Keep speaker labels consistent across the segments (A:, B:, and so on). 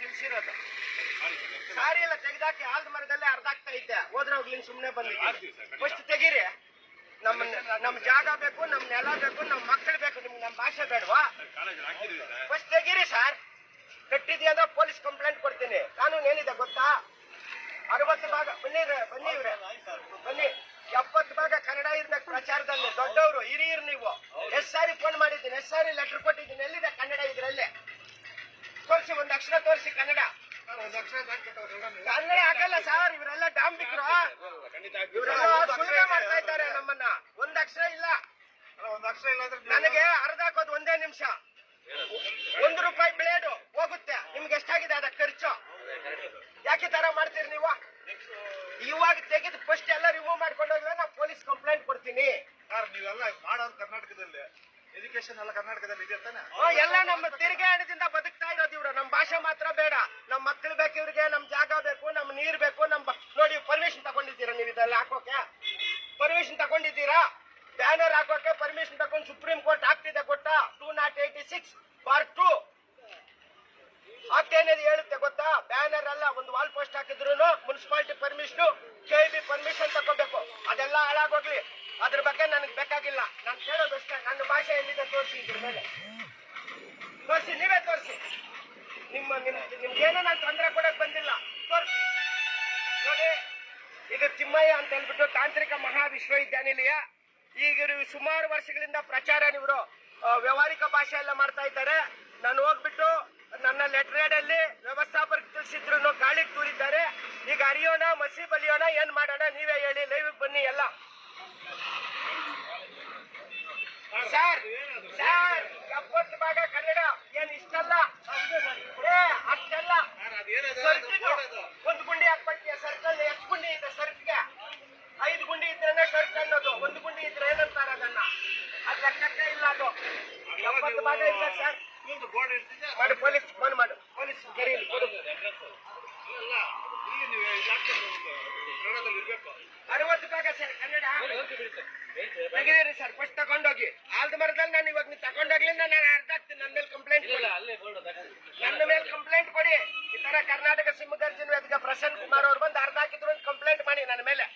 A: ತಿಳಿಸಿರೋದು ಸಾರಿ ಎಲ್ಲ ತೆಗ್ದಾಕಿ ಆಲ್ದ ಮರದಲ್ಲೇ ಅರ್ಧಾಕ್ತಾ ಇದ್ದೆ ಹೋದ್ರೆ ಹೋಗ್ಲಿನ್ ಸುಮ್ನೆ ಬಂದಿದ್ದೆ ಫಸ್ಟ್ ತೆಗೀರಿ ನಮ್ಮ ನಮ್ ಜಾಗ ಬೇಕು ನಮ್ ನೆಲ ಬೇಕು ನಮ್ ಮಕ್ಕಳು ಬೇಕು ನಿಮ್ಗೆ ನಮ್ ಭಾಷೆ ಬೇಡವಾ ಫಸ್ಟ್ ತೆಗೀರಿ ಸರ್ ಕಟ್ಟಿದ್ಯಾ ಅಂದ್ರೆ ಪೊಲೀಸ್ ಕಂಪ್ಲೇಂಟ್ ಕೊಡ್ತೀನಿ ಕಾನೂನು ಏನಿದೆ ಗೊತ್ತಾ ಅರವತ್ತು ಭಾಗ ಬನ್ನಿ ಬನ್ನಿ ಇವ್ರೆ ಬನ್ನಿ ಪ್ರಚಾರದಲ್ಲಿ ದೊಡ್ಡವರು, ಹಿರಿಯರು ನೀವು. ಎಸ್ ಸಾರಿ ಫೋನ್ ಮಾಡಿದ್ದೀನಿ. ಎಸ್ ಸಾರಿ ಲೆಟರ್ ಕೊಟ್ಟಿದ್ದೀನಿ. ಎಲ್ಲಿದೆ ಕನ್ನಡ ಇದ್ರಲ್ಲೇ? ತೋರಿಸಿ, ಒಂದ್ ಅಕ್ಷರ ತೋರಿಸಿ ಕನ್ನಡ. ಕನ್ನಡ ಹಾಕಲ್ಲ ಸರ್ ಇವರೆಲ್ಲ ಡಾಂಬಿಕ್ರು. ಇವರೆಲ್ಲ ಮಾಡ್ತಾ ಇದ್ದಾರೆ ನಮ್ಮನ್ನ. ಒಂದ್ ಅಕ್ಷರ ಇಲ್ಲ. ನನಗೆ ಅರ್ಧ ಹಾಕೋದು ಒಂದೇ ನಿಮಿಷ. ಒಂದು ರೂಪಾಯಿ ಬ್ಲೇಡು ಹೋಗುತ್ತೆ. ನಿಮ್ಗೆ ಎಷ್ಟಾಗಿದೆ ಅದ ಖರ್ಚು? ಯಾಕೆ ತರ ಮಾಡ್ತೀರಿ ನೀವು? ಇವಾಗ ತೆಗೆದು ಫಸ್ಟ್ ಎಲ್ಲ ರಿಮೂವ್ ಮಾಡ್ಕೊಂಡು ಹೋಗ್ಲೇ ನಾ ಪೊಲೀಸ್ ಕೊಡ್ತೀನಿ
B: ಸರ್, ನೀವೆಲ್ಲ ಮಾಡೋದು ಕರ್ನಾಟಕದಲ್ಲಿ. ಎಜುಕೇಶನ್ ಎಲ್ಲ ಕರ್ನಾಟಕದಲ್ಲಿ ಇದೆ ತಾನೆ?
A: ಎಲ್ಲ ನಮ್ಮ ತಿರುಗಿ ಹಣದಿಂದ ಬದುಕ್ತಾ ಇರೋದು ಇವ್ರು ನಮ್ಮ ಭಾಷೆ ಮಾತ್ರ ಬೇಡ. ನಮ್ಮ ಮಕ್ಳು ಬೇಕು ಇವ್ರಿಗೆ ನಮ್ ಜಾಗ ಬೇಕು ನಮ್ ನೀರ್ ಬೇಕು ನಮ್ ನೋಡಿ ಪರ್ಮಿಷನ್ ತಗೊಂಡಿದ್ದೀರಾ ನೀವು ಇದೆಲ್ಲ ಹಾಕೋಕೆ? ಪರ್ಮಿಷನ್ ತಗೊಂಡಿದ್ದೀರಾ? ಬ್ಯಾನರ್ ಹಾಕೋಕೆ ಪರ್ಮಿಷನ್ ತಗೊಂಡು ಸುಪ್ರೀಂ ಕೋರ್ಟ್ ಆಗ್ತಿದೆ ಕೊಟ್ಟ two nought eighty six bar two ಆಗ್ತೇನೇದು ಹೇಳುತ್ತೆ ಗೊತ್ತಾ? ಬ್ಯಾನರ್ ಅಲ್ಲ, ಒಂದು ವಾಲ್ ಪೋಸ್ಟ್ ಹಾಕಿದ್ರು ಮುನ್ಸಿಪಾಲಿಟಿ ಪರ್ಮಿಷನ್ ನಾನು ಕೇಳೋದಷ್ಟೇ ನನ್ನ ಭಾಷೆ ಎಲ್ಲಿದೆ ತೋರಿಸಿ ಇದ್ರ ಮೇಲೆ. ತೋರಿಸಿ, ನೀವೇ ತೋರಿಸಿ. ನಿಮ್ಮ ನಿಮ್ ನಿಮ್ಗೇನೋ ನಾನು ತೊಂದರೆ ಕೊಡಕ್ ಬಂದಿಲ್ಲ, ತೋರಿಸಿ. ನೋಡಿ, ಇದು ತಿಮ್ಮಯ್ಯ ಅಂತ ಹೇಳ್ಬಿಟ್ಟು ತಾಂತ್ರಿಕ ಮಹಾವಿಶ್ವವಿದ್ಯಾನಿಲಯ. ಈಗ ಸುಮಾರು ವರ್ಷಗಳಿಂದ ಪ್ರಚಾರ ಇವರು ವ್ಯವಹಾರಿಕ ಭಾಷೆ ಎಲ್ಲ ಮಾಡ್ತಾ ಇದ್ದಾರೆ. ನಾನು ಹೋಗ್ಬಿಟ್ಟು ನನ್ನ ಲೆಟರ್ ಅಲ್ಲಿ ವ್ಯವಸ್ಥಾಪಕ ತಿಳಿಸಿದ್ರು ಗಾಳಿ ತೂರಿದ್ದಾರೆ. ಈಗ ಅರಿಯೋಣ, ಮಸಿ ಬಲಿಯೋಣ, ಏನ್ ಮಾಡೋಣ, ನೀವೇ ಹೇಳಿ ಲೈವ್ ಬನ್ನಿ ಎಲ್ಲ ಸರ್ ಸರ್ ಎಪ್ಪತ್ತು ಭಾಗ ಕನ್ನಡ ಏನ್ ಇಷ್ಟಲ್ಲ ಏ ಅಷ್ಟಲ್ಲ ಸರ್ಕಿದು ಒಂದು ಗುಂಡಿ ಹಾಕ್ಬಿಡ್ತೀಯ ಸರ್ಕಲ್ ಎಷ್ಟು ಗುಂಡಿ ಇದೆ ಸರ್ಕ್ಗೆ ಐದು ಗುಂಡಿ ಇದ್ರೇನೆ ಸರ್ಕ್ ಅನ್ನೋದು ಒಂದು ಗುಂಡಿ ಇದ್ರೆ ಏನಂತಾರ ಅದನ್ನ ಅದ್ ಲೆಕ್ಕಕ್ಕೆ ಇಲ್ಲ ಅದು ಎಪ್ಪತ್ತು ಭಾಗ ಇಲ್ಲ ಸರ್.
B: ಒಂದು
A: ಮಾಡಿ ಪೊಲೀಸ್ ಫೋನ್ ಮಾಡು. ಪೊಲೀಸ್. ಅರವತ್ತು ಭಾಗ ಸರ್ ಕನ್ನಡ. ತೆಗಿದಿರಿ ಸರ್ ಫಸ್ಟ್ ತಗೊಂಡೋಗಿ. ಆಲ್ದ ಮರದಲ್ಲಿ ನಾನು ಇವಾಗ ನೀವು ತಗೊಂಡೋಗ್ಲಿಂದ ನಾನು ಅರ್ಧ ಆಗ್ತೀನಿ ನನ್ನ ಮೇಲೆ ಕಂಪ್ಲೇಂಟ್ ನನ್ನ ಮೇಲೆ ಕಂಪ್ಲೇಂಟ್ ಕೊಡಿ. ಈ ತರ ಕರ್ನಾಟಕ ಸಿಂಹಗರ್ಜನ ವೇದಿಕೆ ಪ್ರಸನ್ನ ಕುಮಾರ್ ಅವ್ರು ಬಂದು ಅರ್ಧ ಹಾಕಿದ್ರು ಕಂಪ್ಲೇಂಟ್ ಮಾಡಿ ನನ್ನ ಮೇಲೆ.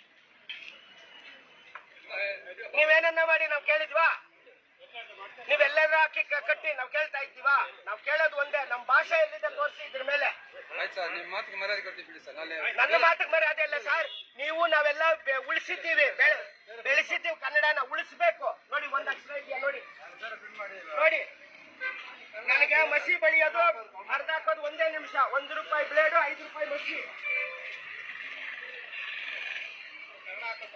A: ನೀವೇನನ್ನ ಮಾಡಿ ನಾವು ಕೇಳಿದ್ವಾ? ನೀವೆಲ್ಲರೂ ಹಾಕಿ ಕಟ್ಟಿ ನಾವು ಕೇಳ್ತಾ ಇದ್ದೀವಾ? ನಾವು ಕೇಳೋದು ಒಂದೇ ನಮ್ಮ ಭಾಷೆ ಎಲ್ಲಿದೆ ತೋರಿಸಿ ಇದ್ರ ಮೇಲೆ. ನನ್ನ ಮಾತಿಗೆ ಮರ್ಯಾದೆ ಇಲ್ಲ ಸರ್ ನೀವು ನಾವೆಲ್ಲ ಉಳಿಸಿದ್ದೀವಿ ಬೆಳೆ ಬೆಳೆಸಿದ್ದೀವಿ ಕನ್ನಡನ ಉಳಿಸ್ಬೇಕು. ನೋಡಿ ಒಂದ್ ಅಕ್ಷರ ಇದೆಯಾ ನೋಡಿ. ನೋಡಿ. ನನಗೆ ಮಸಿ ಬಳಿಯೋದು ಅರ್ಧ ಹಾಕೋದು ಒಂದೇ ನಿಮಿಷ. ಒಂದು ರೂಪಾಯಿ ಬ್ಲೇಡು ಐದು ರೂಪಾಯಿ ಮಸಿ.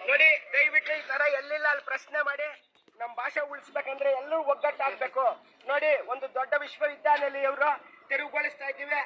A: ನೋಡಿ ದಯವಿಟ್ಟು ಈ ತರ ಎಲ್ಲಿಲ್ಲ ಅಲ್ಲಿ ಪ್ರಶ್ನೆ ಮಾಡಿ. ನಮ್ಮ ಭಾಷೆ ಉಳಿಸ್ಬೇಕಂದ್ರೆ ಎಲ್ಲರೂ ಒಗ್ಗಟ್ಟಾಗ್ಬೇಕು. ನೋಡಿ ಒಂದು ದೊಡ್ಡ ವಿಶ್ವವಿದ್ಯಾನಿಲಯವರು ತೆರವುಗೊಳಿಸ್ತಾ ಇದ್ದೀವಿ.